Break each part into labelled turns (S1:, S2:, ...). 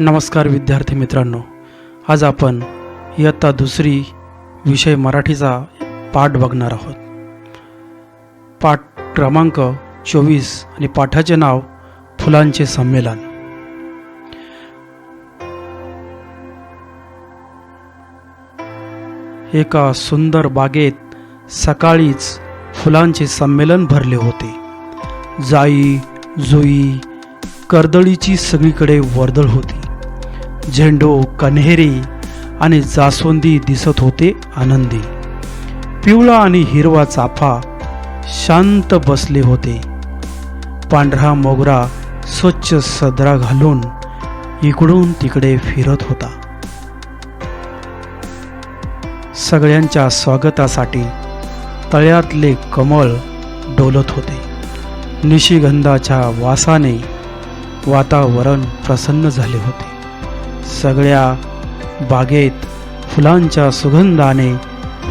S1: नमस्कार विद्यार्थी मित्रांनो आज आपण इयत्ता दुसरी विषय मराठीचा पाठ बघणार आहोत. पाठ क्रमांक चोवीस आणि पाठाचे नाव फुलांचे संमेलन. एका सुंदर बागेत सकाळीच फुलांचे संमेलन भरले होते. जाई जुई कर्दळीची सगळीकडे वर्दळ होती. झेंडू कन्हेरी आणि जास्वंदी दिसत होते आनंदी. पिवळा आणि हिरवा चाफा शांत बसले होते. पांढरा मोगरा स्वच्छ सदरा घालून इकडून तिकडे फिरत होता. सगळ्यांच्या स्वागतासाठी तळ्यातले कमळ डोलत होते. निशिगंधाच्या वासाने वातावरण प्रसन्न झाले होते. सगळ्या बागेत फुलांच्या सुगंधाने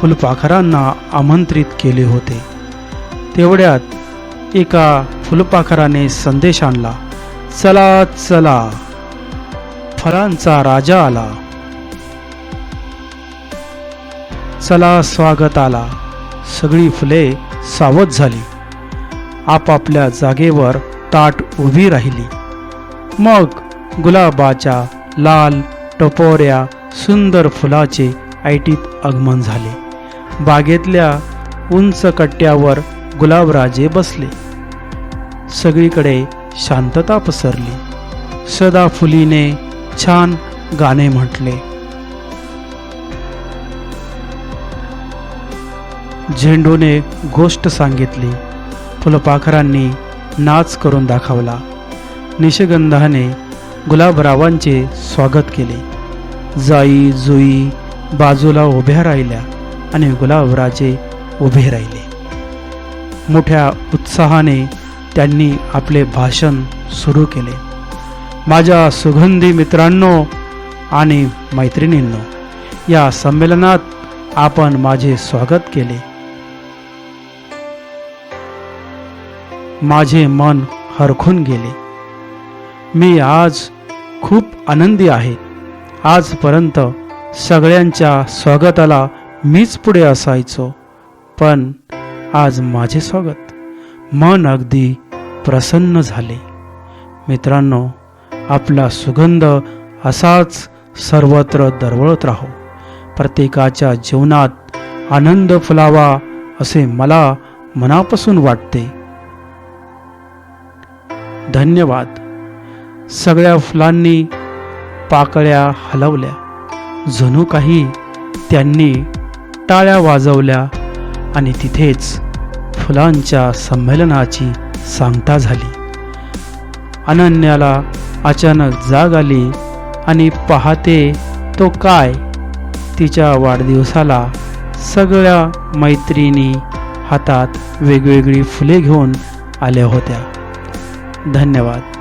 S1: फुलपाखरांना आमंत्रित केले होते. तेवढ्यात एका फुलपाखराने संदेश आणला चला चला. फळांचा राजा आला. चला स्वागत आला. सगळी फुले सावध झाली. आपापल्या जागेवर ताट उभी राहिली. मग गुलाबाच्या लाल टपोऱ्या सुंदर फुलाचे ऐटीत आगमन झाले. बागेतल्या उंच कट्ट्यावर गुलाबराजे बसले. सगळीकडे शांतता पसरली. सदा फुलीने छान गाणे म्हटले. झेंडूने गोष्ट सांगितली. फुलपाखरांनी नाच करून दाखवला. निशगंधाने गुलाबरावांचे स्वागत केले. जाई जुई बाजूला उभ्या राहिल्या आणि गुलाबराजे उभे राहिले. मोठ्या उत्साहाने त्यांनी आपले भाषण सुरू केले. माझ्या सुगंधी मित्रांनो आणि मैत्रिणींनो या संमेलनात आपण माझे स्वागत केले. माझे मन हरखून गेले. मी आज खूप आनंदी आहे. आजपर्यंत सगळ्यांच्या स्वागताला मीच पुढे असायचो. पण आज माझे स्वागत मन अगदी प्रसन्न झाले. मित्रांनो आपला सुगंध असाच सर्वत्र दरवळत राहो. प्रत्येकाच्या जीवनात आनंद फुलावा असे मला मनापासून वाटते. धन्यवाद. सगळ्या फुलांनी पाकळ्या हलवल्या. जणू काही त्यांनी टाळ्या वाजवल्या आणि तिथेच फुलांच्या संमेलनाची सांगता झाली. अनन्याला अचानक जाग आली आणि पाहते तो काय? तिच्या वाढदिवसाला सगळ्या मैत्रिणी हातात वेगवेगळी फुले घेऊन आल्या होत्या. धन्यवाद.